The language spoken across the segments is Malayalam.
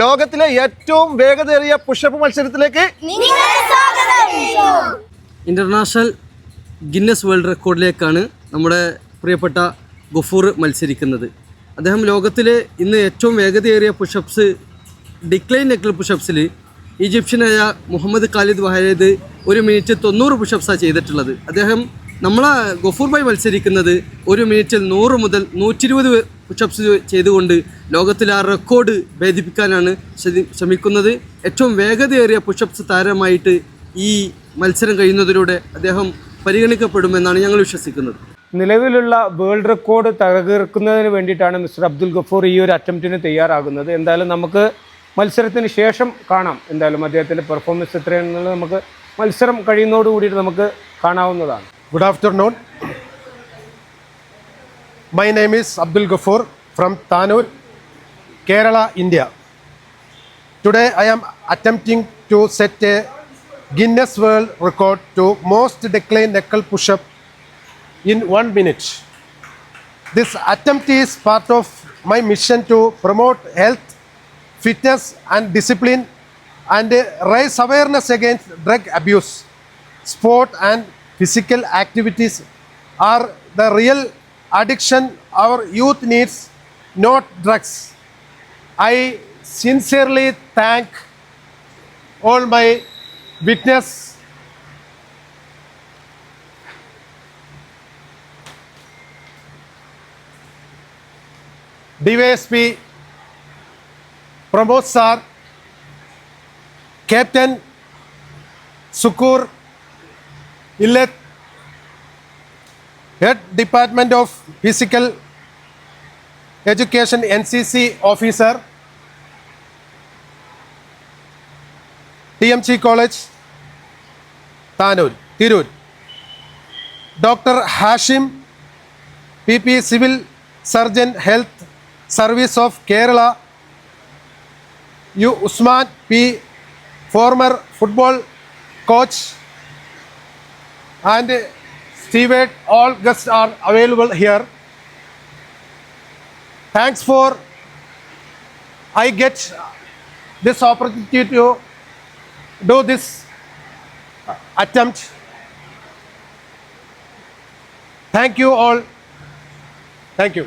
ലോകത്തിലെ ഏറ്റവും വേഗതയേറിയ പുഷപ്പ് മത്സരത്തിലേക്ക് ഇന്റർനാഷണൽ ഗിന്നസ് വേൾഡ് റെക്കോർഡിലേക്കാണ് നമ്മുടെ പ്രിയപ്പെട്ട ഗഫൂർ മത്സരിക്കുന്നത് അദ്ദേഹം ലോകത്തിലെ ഇന്ന് ഏറ്റവും വേഗതയേറിയ പുഷപ്സ് ഡിക്ലൈൻ നെക്കിൾ പുഷപ്സിൽ ഈജിപ്ഷ്യനായ മുഹമ്മദ് ഖാലിദ് വഹലേദ് ഒരു മിനിറ്റ് തൊണ്ണൂറ് പുഷപ്സാണ് ചെയ്തിട്ടുള്ളത് അദ്ദേഹം നമ്മളെ ഗഫൂർ ഭായ് മത്സരിക്കുന്നത് ഒരു മിനിറ്റിൽ നൂറ് മുതൽ നൂറ്റി പുഷപ്സ് ചെയ്തുകൊണ്ട് ലോകത്തിലെ ആ റെക്കോർഡ് ഭേദിപ്പിക്കാനാണ് ശ്രമിക്കുന്നത് ഏറ്റവും വേഗതയേറിയ പുഷപ്സ് താരമായിട്ട് ഈ മത്സരം കഴിയുന്നതിലൂടെ അദ്ദേഹം പരിഗണിക്കപ്പെടുമെന്നാണ് ഞങ്ങൾ വിശ്വസിക്കുന്നത് നിലവിലുള്ള വേൾഡ് റെക്കോർഡ് തകർക്കുന്നതിന് വേണ്ടിയിട്ടാണ് മിസ്റ്റർ അബ്ദുൽ ഗഫൂർ ഈ ഒരു അറ്റംപ്റ്റിന് തയ്യാറാകുന്നത് എന്തായാലും നമുക്ക് മത്സരത്തിന് ശേഷം കാണാം എന്തായാലും അദ്ദേഹത്തിൻ്റെ പെർഫോമൻസ് എത്രയാണെന്നുള്ളത് നമുക്ക് മത്സരം കഴിയുന്നതോടുകൂടിയിട്ട് നമുക്ക് കാണാവുന്നതാണ് good afternoon My name is Abdul Ghaffur from Tanur, Kerala, India. Today I am attempting to set a Guinness World Record to most decline knuckle push up in one minute. This attempt is part of my mission to promote health, fitness, and discipline and raise awareness against drug abuse. Sport and physical activities are the real addiction our youth needs not drugs i sincerely thank all my witness DYSP Pramod sir captain Sukkur Illath Head Department of Physical Education NCC Officer, TMG College, Tirur. Dr. Hashim, PP Civil Surgeon, Health Service of Kerala. U. Usman P, former football coach and Seabed, all guests are available here. Thanks for I get this opportunity to do this attempt. Thank you all. Thank you.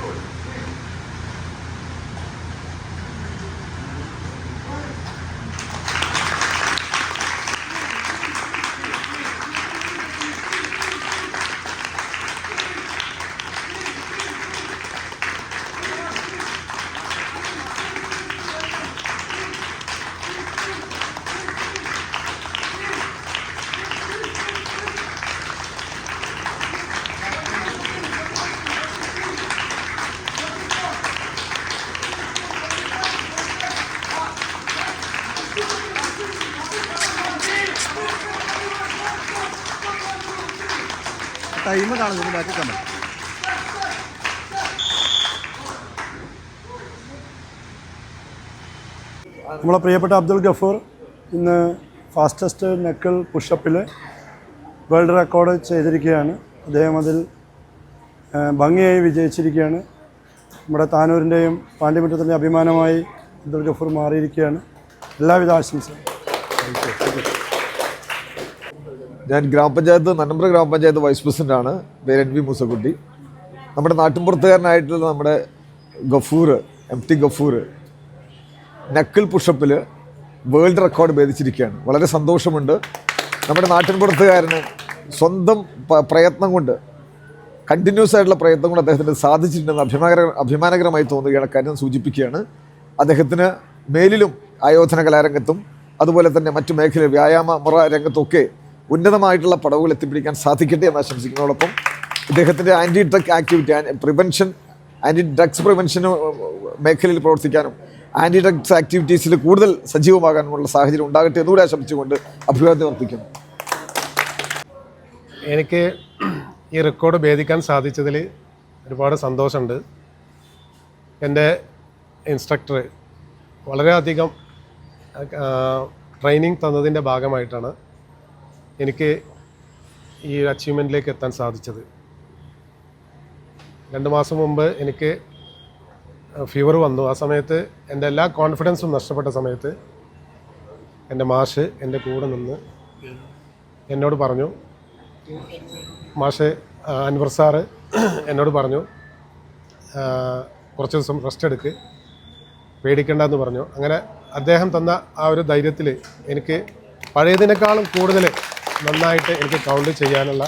control. Time കാണുന്നത് ബാക്കി കമൽ നമ്മളെ പ്രിയപ്പെട്ട അബ്ദുൽ ഗഫൂർ ഇന്ന് ഫാസ്റ്റസ്റ്റ് നെക്കൽ പുഷപ്പിൽ വേൾഡ് റെക്കോർഡ് ചെയ്തിരിക്കുകയാണ് അദ്ദേഹം അതിൽ ഭംഗിയായി വിജയിച്ചിരിക്കുകയാണ് നമ്മുടെ താനൂരിൻ്റെയും പാണ്ഡ്യമുറ്റത്തിൻ്റെയും അഭിമാനമായി അബ്ദുൽ ഗഫൂർ മാറിയിരിക്കുകയാണ് എല്ലാവിധ ആശംസയും ഞാൻ ഗ്രാമപഞ്ചായത്ത് നന്നമ്പ്ര ഗ്രാമപഞ്ചായത്ത് വൈസ് പ്രസിഡൻ്റാണ് പേര് എൻ വി മൂസക്കുട്ടി നമ്മുടെ നാട്ടിൻപുറത്തുകാരനായിട്ടുള്ള നമ്മുടെ Gafoor M T Gafoor knuckle പുഷപ്പിൽ world record ഭേദിച്ചിരിക്കുകയാണ് വളരെ സന്തോഷമുണ്ട് നമ്മുടെ നാട്ടിൻപുറത്തുകാരന് സ്വന്തം പ്രയത്നം കൊണ്ട് കണ്ടിന്യൂസ് ആയിട്ടുള്ള പ്രയത്നം കൊണ്ട് അദ്ദേഹത്തിന് സാധിച്ചിട്ടുണ്ടെന്ന് അഭിമാനകര അഭിമാനകരമായി തോന്നുകയാണ് കാര്യം സൂചിപ്പിക്കുകയാണ് അദ്ദേഹത്തിന് മേലിലും ആയോധന കലാരംഗത്തും അതുപോലെ തന്നെ മറ്റു മേഖല വ്യായാമ മുറ രംഗത്തൊക്കെ ഉന്നതമായിട്ടുള്ള പടവുകൾ എത്തിപ്പിടിക്കാൻ സാധിക്കട്ടെ എന്ന് ആശംസിക്കുന്നതോടൊപ്പം ഇദ്ദേഹത്തിൻ്റെ anti drug activity prevention anti drugs prevention മേഖലയിൽ പ്രവർത്തിക്കാനും ആൻറ്റി ഡ്രഗ്സ് ആക്ടിവിറ്റീസിൽ കൂടുതൽ സജീവമാകാനുമുള്ള സാഹചര്യം ഉണ്ടാകട്ടെ എന്നുകൂടെ ആശംസിച്ചുകൊണ്ട് അഭിവാദ്യം അർപ്പിക്കുന്നു എനിക്ക് ഈ റെക്കോർഡ് ഭേദിക്കാൻ സാധിച്ചതിൽ ഒരുപാട് സന്തോഷമുണ്ട് എൻ്റെ ഇൻസ്ട്രക്ടർ വളരെയധികം ട്രെയിനിങ് തന്നതിൻ്റെ ഭാഗമായിട്ടാണ് എനിക്ക് ഈ ഒരു അച്ചീവ്മെൻറ്റിലേക്ക് എത്താൻ സാധിച്ചത് രണ്ട് മാസം മുമ്പ് എനിക്ക് ഫീവർ വന്നു ആ സമയത്ത് എൻ്റെ എല്ലാ കോൺഫിഡൻസും നഷ്ടപ്പെട്ട സമയത്ത് എൻ്റെ മാഷ് എൻ്റെ കൂടെ നിന്ന് എന്നോട് പറഞ്ഞു മാഷ് അൻവർ സാറ് എന്നോട് പറഞ്ഞു കുറച്ച് ദിവസം റെസ്റ്റ് എടുക്ക് പേടിക്കേണ്ടെന്ന് പറഞ്ഞു അങ്ങനെ അദ്ദേഹം തന്ന ആ ഒരു ധൈര്യത്തിൽ എനിക്ക് പഴയതിനേക്കാളും കൂടുതൽ നന്നായിട്ട് എനിക്ക് കൗണ്ട് ചെയ്യാനുള്ള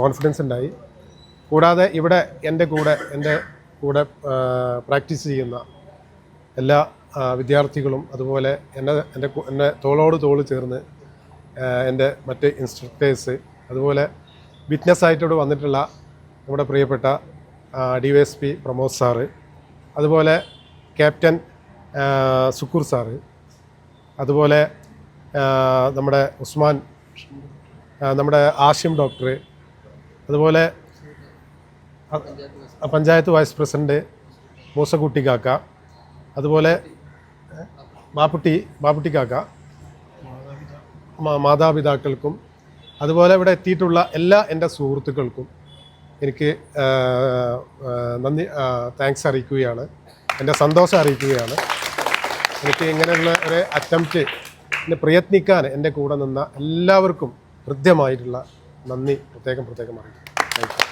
കോൺഫിഡൻസ് ഉണ്ടായി കൂടാതെ ഇവിടെ എൻ്റെ കൂടെ എൻ്റെ കൂടെ പ്രാക്ടീസ് ചെയ്യുന്ന എല്ലാ വിദ്യാർത്ഥികളും അതുപോലെ എന്നെ എൻ്റെ എന്നെ തോളോട് തോൾ ചേർന്ന് എൻ്റെ മറ്റ് ഇൻസ്ട്രക്ടേഴ്സ് അതുപോലെ വിറ്റ്നസ് ആയിട്ടോട് വന്നിട്ടുള്ള നമ്മുടെ പ്രിയപ്പെട്ട D Y S P Pramod sir അതുപോലെ ക്യാപ്റ്റൻ സുക്കൂർ സാറ് അതുപോലെ നമ്മുടെ ഉസ്മാൻ നമ്മുടെ ആശിം ഡോക്ടർ അതുപോലെ പഞ്ചായത്ത് വൈസ് പ്രസിഡൻറ്റ് മൂസക്കുട്ടി കാക്ക അതുപോലെ മാപ്പുട്ടി മാപ്പുട്ടി കാക്ക മാതാപിതാക്കൾക്കും അതുപോലെ ഇവിടെ എത്തിയിട്ടുള്ള എല്ലാ എൻ്റെ സുഹൃത്തുക്കൾക്കും എനിക്ക് നന്ദി താങ്ക്സ് അറിയിക്കുകയാണ് എൻ്റെ സന്തോഷം അറിയിക്കുകയാണ് എനിക്ക് ഇങ്ങനെയുള്ള ഒരു അറ്റംപ്റ്റ് എന്നെ പ്രയത്നിക്കാൻ എൻ്റെ കൂടെ നിന്ന എല്ലാവർക്കും ഹൃദ്യമായിട്ടുള്ള നന്ദി പ്രത്യേകം പ്രത്യേകം അറിയിക്കും താങ്ക് യു